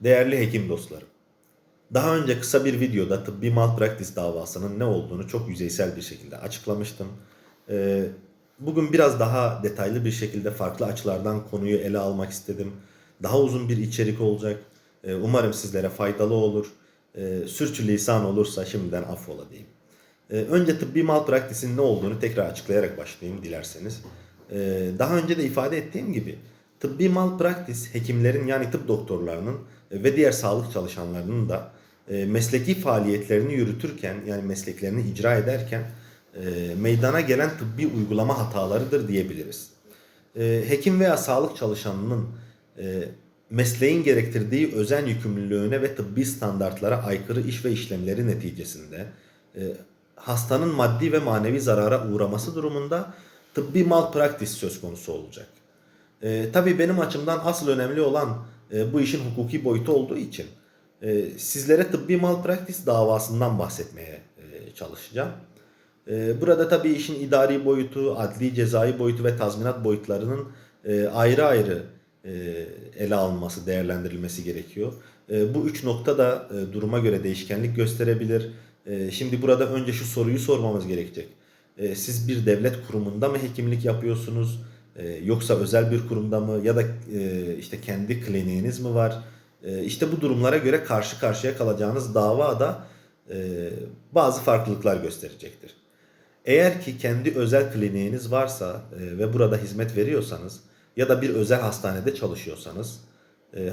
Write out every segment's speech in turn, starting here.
Değerli hekim dostlarım. Daha önce kısa bir videoda tıbbi malpraktis davasının ne olduğunu çok yüzeysel bir şekilde açıklamıştım. Ee, bugün biraz daha detaylı bir şekilde farklı açılardan konuyu ele almak istedim. Daha uzun bir içerik olacak. Ee, umarım sizlere faydalı olur. Ee, sürçülisan olursa şimdiden affola diyeyim. Önce tıbbi malpraktisin ne olduğunu tekrar açıklayarak başlayayım dilerseniz. Daha önce de ifade ettiğim gibi tıbbi malpraktis hekimlerin yani tıp doktorlarının e, ve diğer sağlık çalışanlarının da e, mesleki faaliyetlerini yürütürken yani mesleklerini icra ederken e, meydana gelen tıbbi uygulama hatalarıdır diyebiliriz. Hekim veya sağlık çalışanının mesleğin gerektirdiği özen yükümlülüğüne ve tıbbi standartlara aykırı iş ve işlemleri neticesinde hastanın maddi ve manevi zarara uğraması durumunda tıbbi malpraktis söz konusu olacak. E, tabii benim açımdan asıl önemli olan e, bu işin hukuki boyutu olduğu için e, sizlere tıbbi malpraktis davasından bahsetmeye e, çalışacağım. E, burada tabii işin idari boyutu, adli cezai boyutu ve tazminat boyutlarının e, ayrı ayrı e, ele alınması, değerlendirilmesi gerekiyor. E, bu üç nokta da e, duruma göre değişkenlik gösterebilir. E, şimdi burada önce şu soruyu sormamız gerekecek. E, siz bir devlet kurumunda mı hekimlik yapıyorsunuz? E, yoksa özel bir kurumda mı? Ya da e, işte kendi kliniğiniz mi var? E, işte bu durumlara göre karşı karşıya kalacağınız dava da e, bazı farklılıklar gösterecektir. Eğer ki kendi özel kliniğiniz varsa e, ve burada hizmet veriyorsanız ya da bir özel hastanede çalışıyorsanız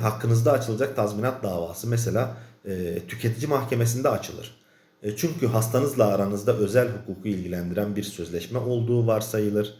hakkınızda açılacak tazminat davası mesela tüketici mahkemesinde açılır. Çünkü hastanızla aranızda özel hukuku ilgilendiren bir sözleşme olduğu varsayılır.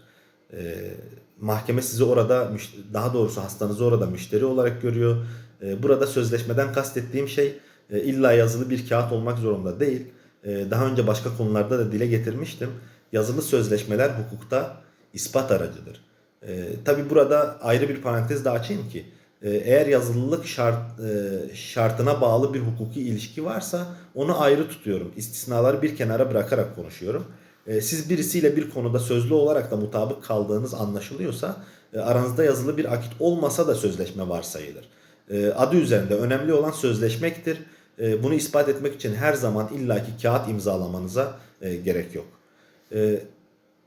E, mahkeme sizi orada daha doğrusu hastanızı orada müşteri olarak görüyor. E, burada sözleşmeden kastettiğim şey e, illa yazılı bir kağıt olmak zorunda değil. E, daha önce başka konularda da dile getirmiştim. Yazılı sözleşmeler hukukta ispat aracıdır. E, Tabi burada ayrı bir parantez daha açayım ki e, eğer yazılılık şart, e, şartına bağlı bir hukuki ilişki varsa onu ayrı tutuyorum. İstisnaları bir kenara bırakarak konuşuyorum. E, siz birisiyle bir konuda sözlü olarak da mutabık kaldığınız anlaşılıyorsa e, aranızda yazılı bir akit olmasa da sözleşme varsayılır. E, adı üzerinde önemli olan sözleşmektir. E, bunu ispat etmek için her zaman illaki kağıt imzalamanıza e, gerek yok.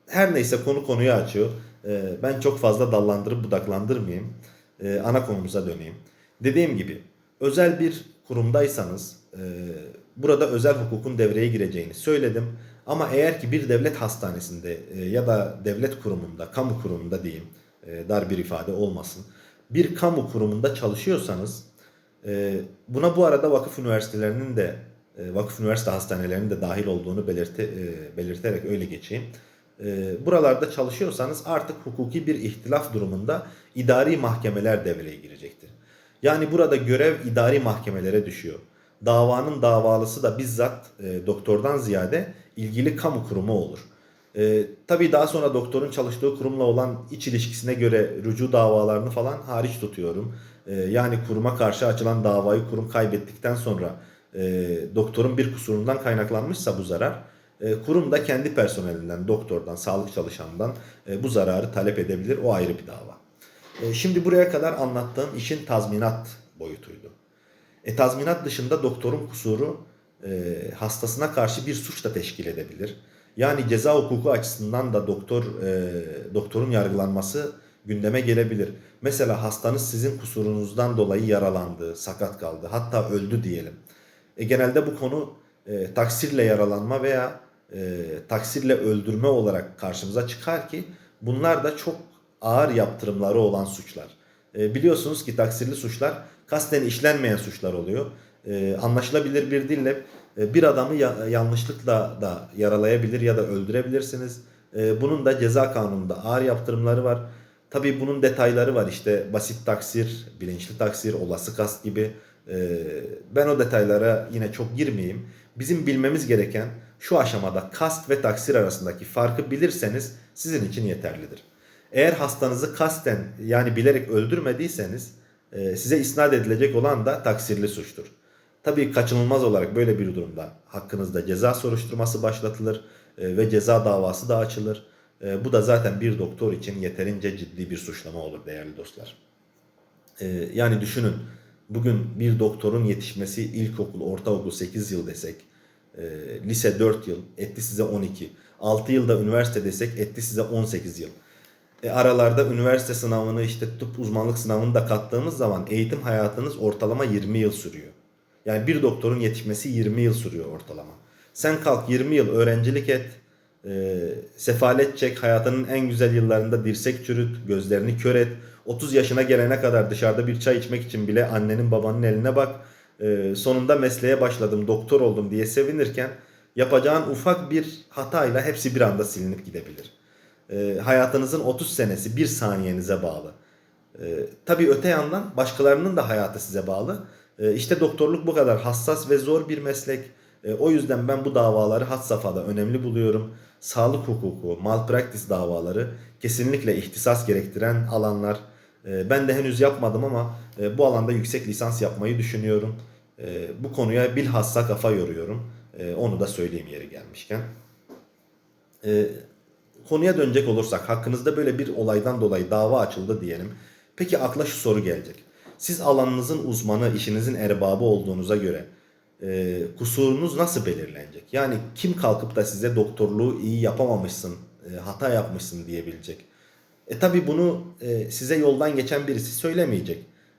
Her neyse konu konuyu açıyor. Ben çok fazla dallandırıp budaklandırmayayım. Ana konumuza döneyim. Dediğim gibi özel bir kurumdaysanız e, burada özel hukukun devreye gireceğini söyledim. Ama eğer ki bir devlet hastanesinde e, ya da devlet kurumunda, kamu kurumunda diyeyim, e, dar bir ifade olmasın. Bir kamu kurumunda çalışıyorsanız e, buna bu arada vakıf üniversitelerinin de vakıf üniversite hastanelerinin de dahil olduğunu belirte, e, belirterek öyle geçeyim. Buralarda çalışıyorsanız artık hukuki bir ihtilaf durumunda idari mahkemeler devreye girecektir. Yani burada görev idari mahkemelere düşüyor. Davanın davalısı da bizzat e, doktordan ziyade ilgili kamu kurumu olur. E, tabii daha sonra doktorun çalıştığı kurumla olan iç ilişkisine göre rücu davalarını falan hariç tutuyorum. E, yani kuruma karşı açılan davayı kurum kaybettikten sonra e, doktorun bir kusurundan kaynaklanmışsa bu zarar, e, kurum da kendi personelinden, doktordan, sağlık çalışanından e, bu zararı talep edebilir. O ayrı bir dava. E, şimdi buraya kadar anlattığım işin tazminat boyutuydu. E, tazminat dışında doktorun kusuru e, hastasına karşı bir suç da teşkil edebilir. Yani ceza hukuku açısından da doktor e, doktorun yargılanması gündeme gelebilir. Mesela hastanız sizin kusurunuzdan dolayı yaralandı, sakat kaldı, hatta öldü diyelim. E, genelde bu konu e, taksirle yaralanma veya e, taksirle öldürme olarak karşımıza çıkar ki bunlar da çok ağır yaptırımları olan suçlar. E, biliyorsunuz ki taksirli suçlar kasten işlenmeyen suçlar oluyor. E, anlaşılabilir bir dille e, bir adamı ya- yanlışlıkla da yaralayabilir ya da öldürebilirsiniz. E, bunun da ceza kanununda ağır yaptırımları var. Tabii bunun detayları var işte basit taksir, bilinçli taksir, olası kast gibi. E, ben o detaylara yine çok girmeyeyim. Bizim bilmemiz gereken şu aşamada kast ve taksir arasındaki farkı bilirseniz sizin için yeterlidir. Eğer hastanızı kasten yani bilerek öldürmediyseniz e, size isnat edilecek olan da taksirli suçtur. Tabii kaçınılmaz olarak böyle bir durumda hakkınızda ceza soruşturması başlatılır e, ve ceza davası da açılır. E, bu da zaten bir doktor için yeterince ciddi bir suçlama olur değerli dostlar. E, yani düşünün Bugün bir doktorun yetişmesi ilkokul, ortaokul 8 yıl desek, lise 4 yıl, etti size 12. 6 yılda üniversite desek etti size 18 yıl. E, aralarda üniversite sınavını işte tıp uzmanlık sınavını da kattığımız zaman eğitim hayatınız ortalama 20 yıl sürüyor. Yani bir doktorun yetişmesi 20 yıl sürüyor ortalama. Sen kalk 20 yıl öğrencilik et, e, sefalet çek, hayatının en güzel yıllarında dirsek çürüt, gözlerini kör et. 30 yaşına gelene kadar dışarıda bir çay içmek için bile annenin babanın eline bak. E, sonunda mesleğe başladım, doktor oldum diye sevinirken yapacağın ufak bir hatayla hepsi bir anda silinip gidebilir. E, hayatınızın 30 senesi bir saniyenize bağlı. E, tabii öte yandan başkalarının da hayatı size bağlı. E, işte doktorluk bu kadar hassas ve zor bir meslek. E, o yüzden ben bu davaları had safhada önemli buluyorum. Sağlık hukuku, malpraktis davaları kesinlikle ihtisas gerektiren alanlar. E, ben de henüz yapmadım ama e, bu alanda yüksek lisans yapmayı düşünüyorum. Bu konuya bilhassa kafa yoruyorum. Onu da söyleyeyim yeri gelmişken. Konuya dönecek olursak hakkınızda böyle bir olaydan dolayı dava açıldı diyelim. Peki akla şu soru gelecek. Siz alanınızın uzmanı, işinizin erbabı olduğunuza göre e, kusurunuz nasıl belirlenecek? Yani kim kalkıp da size doktorluğu iyi yapamamışsın, e, hata yapmışsın diyebilecek? E tabi bunu e, size yoldan geçen birisi söylemeyecek.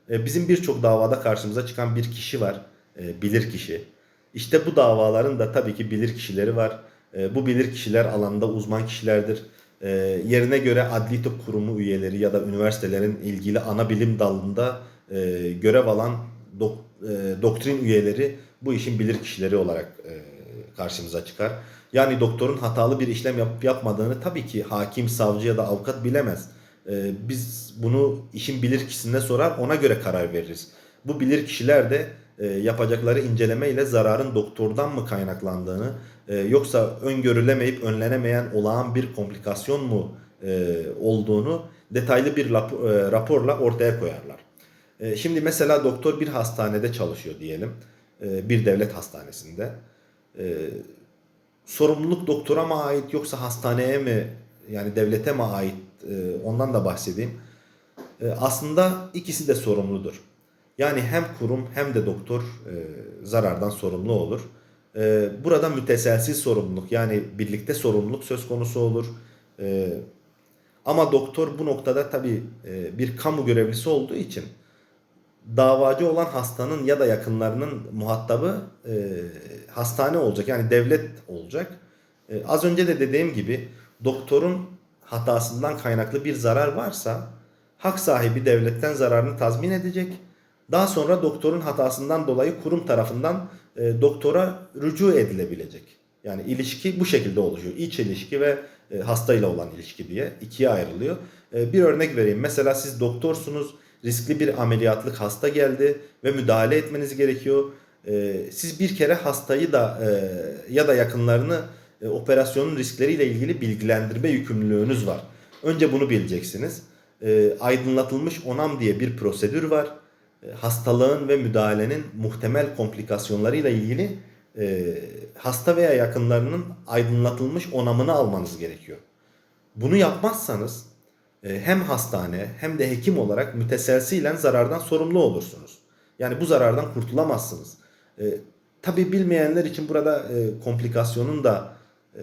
E, bizim birçok davada karşımıza çıkan bir kişi var, e, bilir kişi. İşte bu davaların da tabii ki bilir kişileri var. E, bu bilir kişiler alanda uzman kişilerdir. E, yerine göre adli tıp kurumu üyeleri ya da üniversitelerin ilgili ana bilim dalında e, görev alan dok, e, doktrin üyeleri bu işin bilir kişileri olarak e, karşımıza çıkar. Yani doktorun hatalı bir işlem yapıp yapmadığını tabii ki hakim, savcı ya da avukat bilemez. E, biz bunu işin bilir kişisine sorar ona göre karar veririz. Bu bilir kişiler de e, yapacakları inceleme ile zararın doktordan mı kaynaklandığını e, yoksa öngörülemeyip önlenemeyen olağan bir komplikasyon mu e, olduğunu detaylı bir lap- e, raporla ortaya koyarlar. E, şimdi mesela doktor bir hastanede çalışıyor diyelim. E, bir devlet hastanesinde. E, sorumluluk doktora mı ait yoksa hastaneye mi yani devlete mi ait ondan da bahsedeyim. Aslında ikisi de sorumludur. Yani hem kurum hem de doktor zarardan sorumlu olur. Burada müteselsiz sorumluluk yani birlikte sorumluluk söz konusu olur. Ama doktor bu noktada tabii bir kamu görevlisi olduğu için davacı olan hastanın ya da yakınlarının muhatabı e, hastane olacak yani devlet olacak. E, az önce de dediğim gibi doktorun hatasından kaynaklı bir zarar varsa hak sahibi devletten zararını tazmin edecek. Daha sonra doktorun hatasından dolayı kurum tarafından e, doktora rücu edilebilecek. Yani ilişki bu şekilde oluşuyor. İç ilişki ve e, hastayla olan ilişki diye ikiye ayrılıyor. E, bir örnek vereyim. Mesela siz doktorsunuz, riskli bir ameliyatlık hasta geldi ve müdahale etmeniz gerekiyor. E, siz bir kere hastayı da e, ya da yakınlarını e, operasyonun riskleriyle ilgili bilgilendirme yükümlülüğünüz var. Önce bunu bileceksiniz. E, aydınlatılmış onam diye bir prosedür var. E, hastalığın ve müdahalenin muhtemel komplikasyonlarıyla ilgili e, hasta veya yakınlarının aydınlatılmış onamını almanız gerekiyor. Bunu yapmazsanız hem hastane hem de hekim olarak müteselsilen zarardan sorumlu olursunuz. Yani bu zarardan kurtulamazsınız. E, Tabi bilmeyenler için burada e, komplikasyonun da e,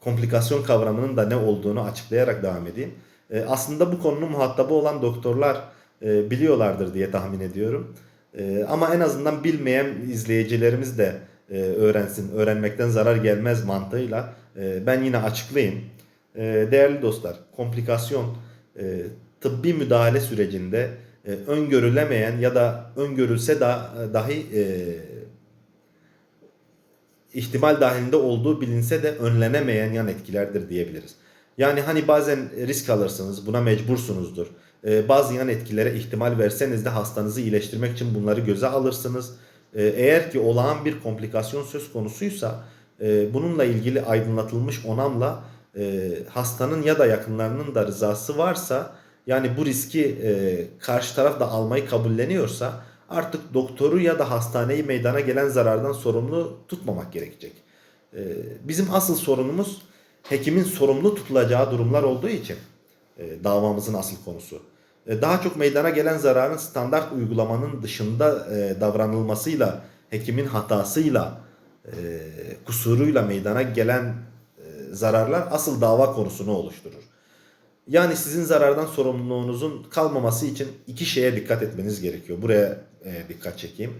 komplikasyon kavramının da ne olduğunu açıklayarak devam edeyim. E, aslında bu konunun muhatabı olan doktorlar e, biliyorlardır diye tahmin ediyorum. E, ama en azından bilmeyen izleyicilerimiz de e, öğrensin, öğrenmekten zarar gelmez mantığıyla e, ben yine açıklayayım. E, değerli dostlar, komplikasyon e, tıbbi müdahale sürecinde e, öngörülemeyen ya da öngörülse da dahi e, ihtimal dahilinde olduğu bilinse de önlenemeyen yan etkilerdir diyebiliriz. Yani hani bazen risk alırsınız, buna mecbursunuzdur. Ee, bazı yan etkilere ihtimal verseniz de hastanızı iyileştirmek için bunları göze alırsınız. Ee, eğer ki olağan bir komplikasyon söz konusuysa bununla ilgili aydınlatılmış onamla e, hastanın ya da yakınlarının da rızası varsa yani bu riski e, karşı taraf da almayı kabulleniyorsa artık doktoru ya da hastaneyi meydana gelen zarardan sorumlu tutmamak gerekecek. Ee, bizim asıl sorunumuz hekimin sorumlu tutulacağı durumlar olduğu için e, davamızın asıl konusu. E, Daha çok meydana gelen zararın standart uygulamanın dışında e, davranılmasıyla, hekimin hatasıyla, e, kusuruyla meydana gelen e, zararlar asıl dava konusunu oluşturur. Yani sizin zarardan sorumluluğunuzun kalmaması için iki şeye dikkat etmeniz gerekiyor. Buraya e, dikkat çekeyim.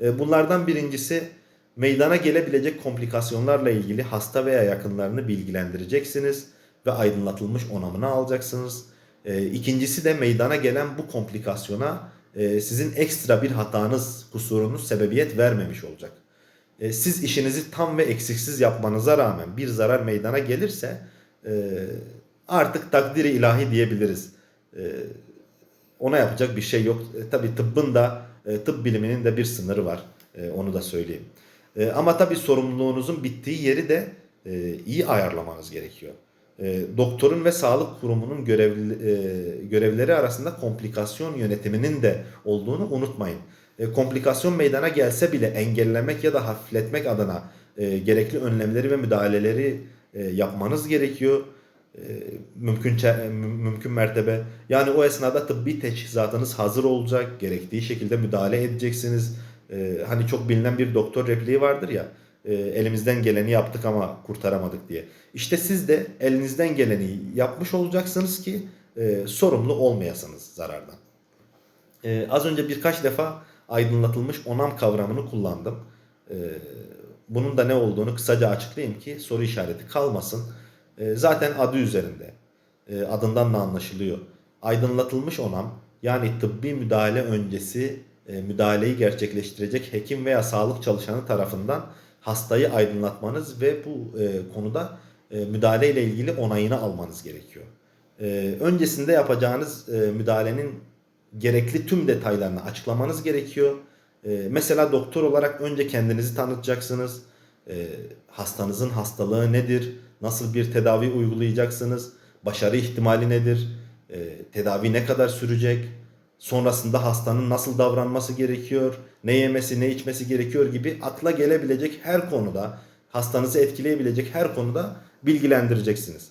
E, bunlardan birincisi meydana gelebilecek komplikasyonlarla ilgili hasta veya yakınlarını bilgilendireceksiniz ve aydınlatılmış onamını alacaksınız. E, ikincisi de meydana gelen bu komplikasyona e, sizin ekstra bir hatanız, kusurunuz sebebiyet vermemiş olacak. E, siz işinizi tam ve eksiksiz yapmanıza rağmen bir zarar meydana gelirse e, artık takdiri ilahi diyebiliriz. E, ona yapacak bir şey yok. E, tabii tıbbın da tıp biliminin de bir sınırı var. Onu da söyleyeyim. Ama tabii sorumluluğunuzun bittiği yeri de iyi ayarlamanız gerekiyor. E, doktorun ve sağlık kurumunun görevli, e, görevleri arasında komplikasyon yönetiminin de olduğunu unutmayın. E, komplikasyon meydana gelse bile engellemek ya da hafifletmek adına e, gerekli önlemleri ve müdahaleleri e, yapmanız gerekiyor. E, mümkün mümkün mertebe. Yani o esnada tıbbi teçhizatınız hazır olacak, gerektiği şekilde müdahale edeceksiniz. E, hani çok bilinen bir doktor repliği vardır ya, e, elimizden geleni yaptık ama kurtaramadık diye. İşte siz de elinizden geleni yapmış olacaksınız ki e, sorumlu olmayasınız zarardan. Ee, az önce birkaç defa aydınlatılmış onam kavramını kullandım. Ee, bunun da ne olduğunu kısaca açıklayayım ki soru işareti kalmasın. Ee, zaten adı üzerinde. Ee, adından da anlaşılıyor. Aydınlatılmış onam yani tıbbi müdahale öncesi e, müdahaleyi gerçekleştirecek hekim veya sağlık çalışanı tarafından hastayı aydınlatmanız ve bu e, konuda e, müdahale ile ilgili onayını almanız gerekiyor. Ee, öncesinde yapacağınız e, müdahalenin gerekli tüm detaylarını açıklamanız gerekiyor. Ee, mesela doktor olarak önce kendinizi tanıtacaksınız. Ee, hastanızın hastalığı nedir? Nasıl bir tedavi uygulayacaksınız? Başarı ihtimali nedir? Ee, tedavi ne kadar sürecek? Sonrasında hastanın nasıl davranması gerekiyor? Ne yemesi, ne içmesi gerekiyor gibi akla gelebilecek her konuda, hastanızı etkileyebilecek her konuda bilgilendireceksiniz.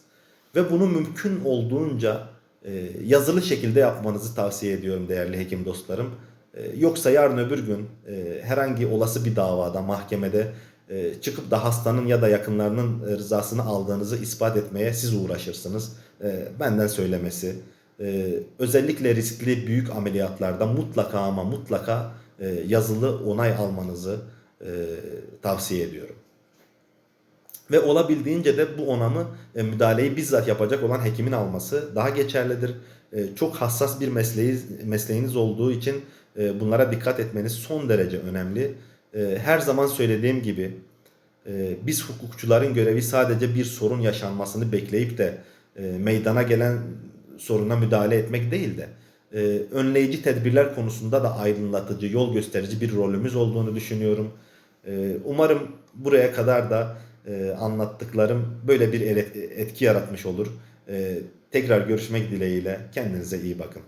Ve bunu mümkün olduğunca e, yazılı şekilde yapmanızı tavsiye ediyorum değerli hekim dostlarım. E, yoksa yarın öbür gün e, herhangi olası bir davada, mahkemede e, çıkıp da hastanın ya da yakınlarının rızasını aldığınızı ispat etmeye siz uğraşırsınız. E, benden söylemesi. E, özellikle riskli büyük ameliyatlarda mutlaka ama mutlaka e, yazılı onay almanızı e, tavsiye ediyorum. Ve olabildiğince de bu onamı e, müdahaleyi bizzat yapacak olan hekimin alması daha geçerlidir. E, çok hassas bir mesleği, mesleğiniz olduğu için e, bunlara dikkat etmeniz son derece önemli. E, her zaman söylediğim gibi e, biz hukukçuların görevi sadece bir sorun yaşanmasını bekleyip de e, meydana gelen soruna müdahale etmek değil de e, önleyici tedbirler konusunda da aydınlatıcı, yol gösterici bir rolümüz olduğunu düşünüyorum. E, umarım buraya kadar da e, anlattıklarım böyle bir etki yaratmış olur. E, tekrar görüşmek dileğiyle kendinize iyi bakın.